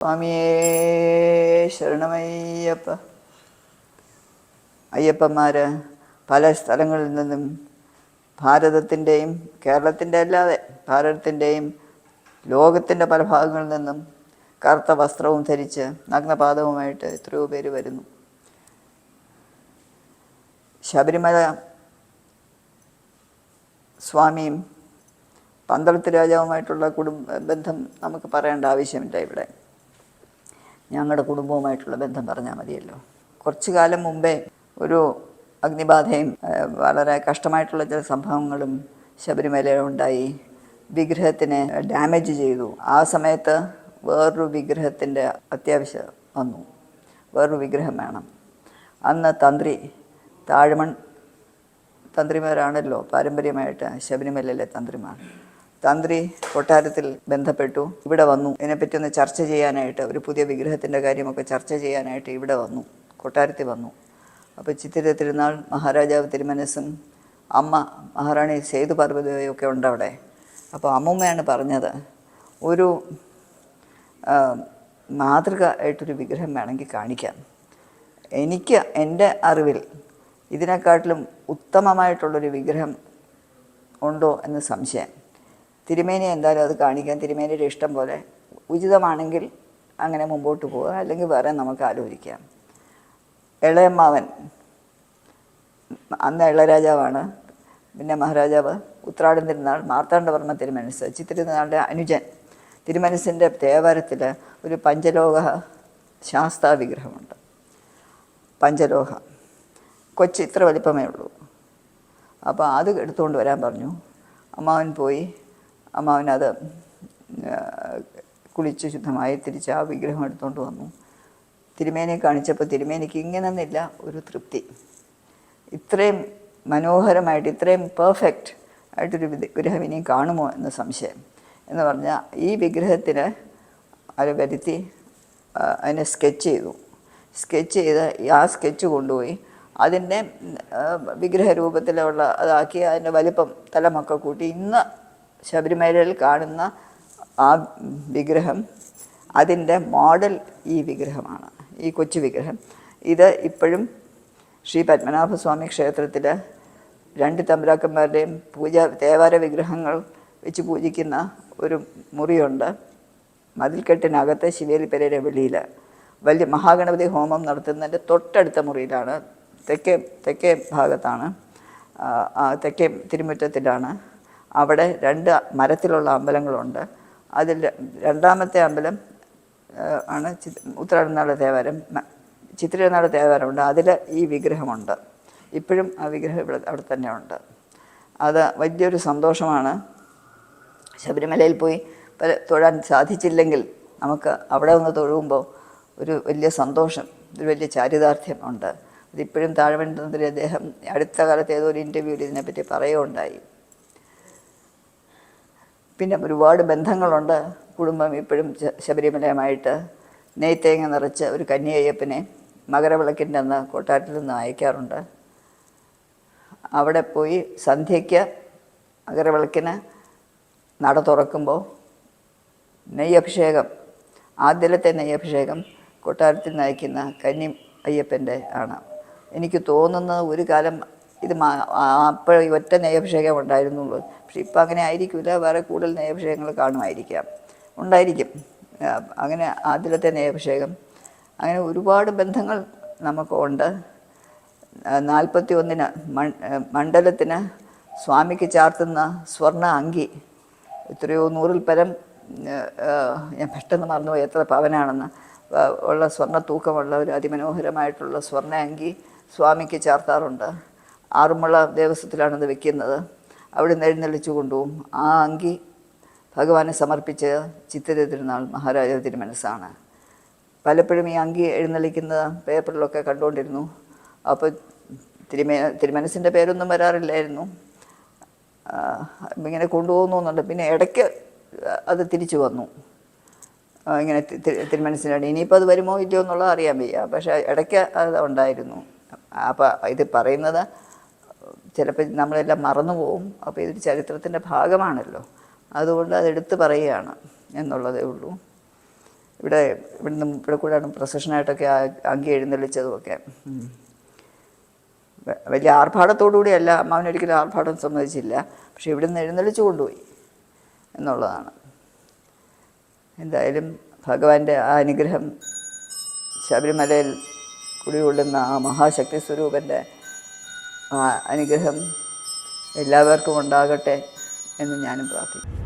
സ്വാമിയേ ശരണമയ്യപ്പ. അയ്യപ്പന്മാർ പല സ്ഥലങ്ങളിൽ നിന്നും ഭാരതത്തിന്റെയും കേരളത്തിന്റെ അല്ലാതെ ഭാരതത്തിന്റെയും ലോകത്തിന്റെ പല ഭാഗങ്ങളിൽ നിന്നും കറുത്ത വസ്ത്രവും ധരിച്ച് നഗ്നപാദവുമായിട്ട് എത്രയോ പേര് വരുന്നു. ശബരിമല സ്വാമിയും പന്തളത്ത് രാജാവുമായിട്ടുള്ള കുടുംബ ബന്ധം നമുക്ക് പറയേണ്ട ആവശ്യമില്ല ഇവിടെ. ഞങ്ങളുടെ കുടുംബവുമായിട്ടുള്ള ബന്ധം പറഞ്ഞാൽ മതിയല്ലോ. കുറച്ചു കാലം മുമ്പേ ഒരു അഗ്നിബാധയും വളരെ കഷ്ടമായിട്ടുള്ള ചില സംഭവങ്ങളും ശബരിമലയിൽ ഉണ്ടായി. വിഗ്രഹത്തിനെ ഡാമേജ് ചെയ്തു. ആ സമയത്ത് വേറൊരു വിഗ്രഹത്തിന്റെ അത്യാവശ്യം വന്നു. വേറൊരു വിഗ്രഹം വേണം. അന്ന് തന്ത്രി താഴ്മൺ തന്ത്രിമാരാണല്ലോ പാരമ്പര്യമായിട്ട് ശബരിമലയിലെ തന്ത്രിമാർ. തന്ത്രി കൊട്ടാരത്തിൽ ബന്ധപ്പെട്ടു ഇവിടെ വന്നു. ഇതിനെപ്പറ്റി ഒന്ന് ചർച്ച ചെയ്യാനായിട്ട് ഒരു പുതിയ വിഗ്രഹത്തിന്റെ കാര്യമൊക്കെ ചർച്ച ചെയ്യാനായിട്ട് ഇവിടെ വന്നു കൊട്ടാരത്തിൽ വന്നു. അപ്പോൾ ചിത്തിര തിരുനാൾ മഹാരാജാവ് തിരുമനസ്സും അമ്മ മഹാറാണി സേതു പാർവതിയൊക്കെ ഉണ്ട് അവിടെ അപ്പോൾ അമ്മൂമ്മയാണ് പറഞ്ഞത് ഒരു മാതൃക ആയിട്ടൊരു വിഗ്രഹം വേണമെങ്കിൽ കാണിക്കാം. എനിക്ക് എന്റെ അറിവിൽ ഇതിനെക്കാട്ടിലും ഉത്തമമായിട്ടുള്ളൊരു വിഗ്രഹം ഉണ്ടോ എന്ന് സംശയം. തിരുമേനി എന്തായാലും അത് കാണിക്കാൻ തിരുമേനിയുടെ ഇഷ്ടം പോലെ ഉചിതമാണെങ്കിൽ അങ്ങനെ മുമ്പോട്ട് പോവുക. അല്ലെങ്കിൽ വേറെ നമുക്ക് ആലോചിക്കാം. ഇളയമ്മാവൻ അന്ന് ഇളരാജാവാണ് പിന്നെ മഹാരാജാവ് ഉത്രാടം തിരുനാൾ മാർത്താണ്ഡവർമ്മ തിരുമനസ് ചിത്തിരുനാളിന്റെ അനുജൻ. തിരുമനസിന്റെ തേവാരത്തിൽ ഒരു പഞ്ചലോക ശാസ്താ വിഗ്രഹമുണ്ട് പഞ്ചലോഹ കൊച്ചി ഇത്ര വലിപ്പമേ ഉള്ളൂ. അപ്പോൾ അത് എടുത്തുകൊണ്ട് വരാൻ പറഞ്ഞു. അമ്മാവൻ പോയി. ആ, കുളിച്ച് ശുദ്ധമായി തിരിച്ച് ആ വിഗ്രഹം എടുത്തുകൊണ്ട് വന്നു. തിരുമേനിയെ കാണിച്ചപ്പോൾ തിരുമേനിക്ക് ഇങ്ങനെന്നില്ല ഒരു തൃപ്തി. ഇത്രയും മനോഹരമായിട്ട് ഇത്രയും പെർഫെക്റ്റ് ആയിട്ടൊരു വിഗ്രഹം ഇനിയും കാണുമോ എന്ന സംശയം. എന്ന് പറഞ്ഞാൽ ഈ വിഗ്രഹത്തിന് അത് വരുത്തി അതിനെ സ്കെച്ച് ചെയ്തു. സ്കെച്ച് ചെയ്ത് ആ സ്കെച്ച് കൊണ്ടുപോയി. അതിന്റെ വിഗ്രഹ രൂപത്തിലുള്ള അതാക്കി അതിന്റെ വലിപ്പം തലമൊക്കെ കൂട്ടി. ഇന്ന് ശബരിമലയിൽ കാണുന്ന ആ വിഗ്രഹം അതിന്റെ മോഡൽ ഈ വിഗ്രഹമാണ് ഈ കൊച്ചു വിഗ്രഹം. ഇത് ഇപ്പോഴും ശ്രീ പത്മനാഭസ്വാമി ക്ഷേത്രത്തിൽ രണ്ട് തമ്പുരാക്കന്മാരുടെയും പൂജ ദേവാര വിഗ്രഹങ്ങൾ വെച്ച് പൂജിക്കുന്ന ഒരു മുറിയുണ്ട്. മതിൽക്കെട്ടിനകത്ത് ശിവേലി പെരയുടെ വെളിയിൽ വലിയ മഹാഗണപതി ഹോമം നടത്തുന്നതിന്റെ തൊട്ടടുത്ത മുറിയിലാണ് തെക്കേ തെക്കേ ഭാഗത്താണ് തെക്കേ തിരുമുറ്റത്തിലാണ്. അവിടെ രണ്ട് മരത്തിലുള്ള അമ്പലങ്ങളുണ്ട്. അതിൽ രണ്ടാമത്തെ അമ്പലം ആണ് ചി ഉത്തരാടനാട് ദേവാലയം ചിത്രനാട് ദേവാലയമുണ്ട് അതിൽ ഈ വിഗ്രഹമുണ്ട്. ഇപ്പോഴും ആ വിഗ്രഹം ഇവിടെ അവിടെ തന്നെ ഉണ്ട്. അത് വലിയൊരു സന്തോഷമാണ്. ശബരിമലയിൽ പോയി പല തൊഴാൻ സാധിച്ചില്ലെങ്കിൽ നമുക്ക് അവിടെ ഒന്ന് തൊഴുമ്പോൾ ഒരു വലിയ സന്തോഷം ഒരു വലിയ ചാരിതാർത്ഥ്യം ഉണ്ട്. അതിപ്പോഴും താഴ്വണ്ണത്തിൽ അദ്ദേഹം അടുത്ത കാലത്ത് ഏതോ ഒരു ഇന്റർവ്യൂവിൽ ഇതിനെപ്പറ്റി പറയുകയുണ്ടായി. പിന്നെ ഒരുപാട് ബന്ധങ്ങളുണ്ട്. കുടുംബം ഇപ്പോഴും ശബരിമലയുമായിട്ട് നെയ്ത്തേങ്ങ നിറച്ച് ഒരു കന്യയ്യപ്പനെ മകരവിളക്കിന്റെ അന്ന് കൊട്ടാരത്തിൽ നിന്ന് അയക്കാറുണ്ട്. അവിടെ പോയി സന്ധ്യയ്ക്ക് മകരവിളക്കിന് നട തുറക്കുമ്പോൾ നെയ്യഭിഷേകം ആദ്യത്തെ നെയ്യഭിഷേകം കൊട്ടാരത്തിൽ നയിക്കുന്ന കന്നി അയ്യപ്പന്റെ ആണ്. എനിക്ക് തോന്നുന്നത് ഒരു കാലം ഇത് അപ്പോൾ ഒറ്റ നെയ്യഭിഷേകം ഉണ്ടായിരുന്നുള്ളൂ. പക്ഷെ ഇപ്പം അങ്ങനെ ആയിരിക്കില്ല. വേറെ കൂടുതൽ നെയ്യഭിഷേകങ്ങൾ കാണുമായിരിക്കാം. ഉണ്ടായിരിക്കും. അങ്ങനെ ആദ്യത്തെ നെയ്യഭിഷേകം. അങ്ങനെ ഒരുപാട് ബന്ധങ്ങൾ നമുക്കുണ്ട്. നാൽപ്പത്തി ഒന്നിന് മണ്ഡലത്തിന് സ്വാമിക്ക് ചാർത്തുന്ന സ്വർണ അങ്കി എത്രയോ നൂറിൽ പരം ഞാൻ പെട്ടെന്ന് മറന്നുപോയി എത്ര പവനാണെന്ന്. ഉള്ള സ്വർണ തൂക്കമുള്ള ഒരു അതിമനോഹരമായിട്ടുള്ള സ്വർണ അങ്കി സ്വാമിക്ക് ചാർത്താറുണ്ട്. ആറുമുള ദേവസ്വത്തിലാണത് വെക്കുന്നത്. അവിടെ നിന്ന് എഴുന്നള്ളിച്ചു കൊണ്ടുപോകും. ആ അങ്കി ഭഗവാനെ സമർപ്പിച്ച് ചിത്തിര തിരുനാൾ മഹാരാജ തിരുമനസ്സാണ്. പലപ്പോഴും ഈ അങ്കി എഴുന്നള്ളിക്കുന്ന പേപ്പറിലൊക്കെ കണ്ടുകൊണ്ടിരുന്നു. അപ്പോൾ തിരുമേ തിരുമനസിന്റെ പേരൊന്നും വരാറില്ലായിരുന്നു. ഇങ്ങനെ കൊണ്ടുപോകുന്നു എന്നുണ്ട്. പിന്നെ ഇടയ്ക്ക് അത് തിരിച്ചു വന്നു. ഇങ്ങനെ തിരുമനസിനാണ് ഇനിയിപ്പോൾ അത് വരുമോ ഇല്ലയോ എന്നുള്ളത് അറിയാൻ വയ്യ. പക്ഷേ ഇടയ്ക്ക് അത് ഉണ്ടായിരുന്നു. അപ്പോൾ ഇത് പറയുന്നത് ചിലപ്പോൾ നമ്മളെല്ലാം മറന്നു പോകും അപ്പോൾ ഇതൊരു ചരിത്രത്തിന്റെ ഭാഗമാണല്ലോ. അതുകൊണ്ട് അത് എടുത്തു പറയുകയാണ് എന്നുള്ളതേ ഉള്ളൂ. ഇവിടെ ഇവിടുന്ന് ഇവിടെ കൂടെയാണ് പ്രൊസഷനായിട്ടൊക്കെ അങ്കി എഴുന്നള്ളിച്ചതുമൊക്കെ. വലിയ ആർഭാടത്തോടുകൂടിയല്ല അമ്മാവനൊരിക്കലും ആർഭാടം സമ്മതിച്ചില്ല. പക്ഷെ ഇവിടുന്ന് എഴുന്നള്ളിച്ചു കൊണ്ടുപോയി എന്നുള്ളതാണ്. എന്തായാലും ഭഗവാന്റെ ആ അനുഗ്രഹം ശബരിമലയിൽ കുടികൊള്ളുന്ന ആ മഹാശക്തി സ്വരൂപന്റെ അനുഗ്രഹം എല്ലാവർക്കും ഉണ്ടാകട്ടെ എന്ന് ഞാനും പ്രാർത്ഥിക്കുന്നു.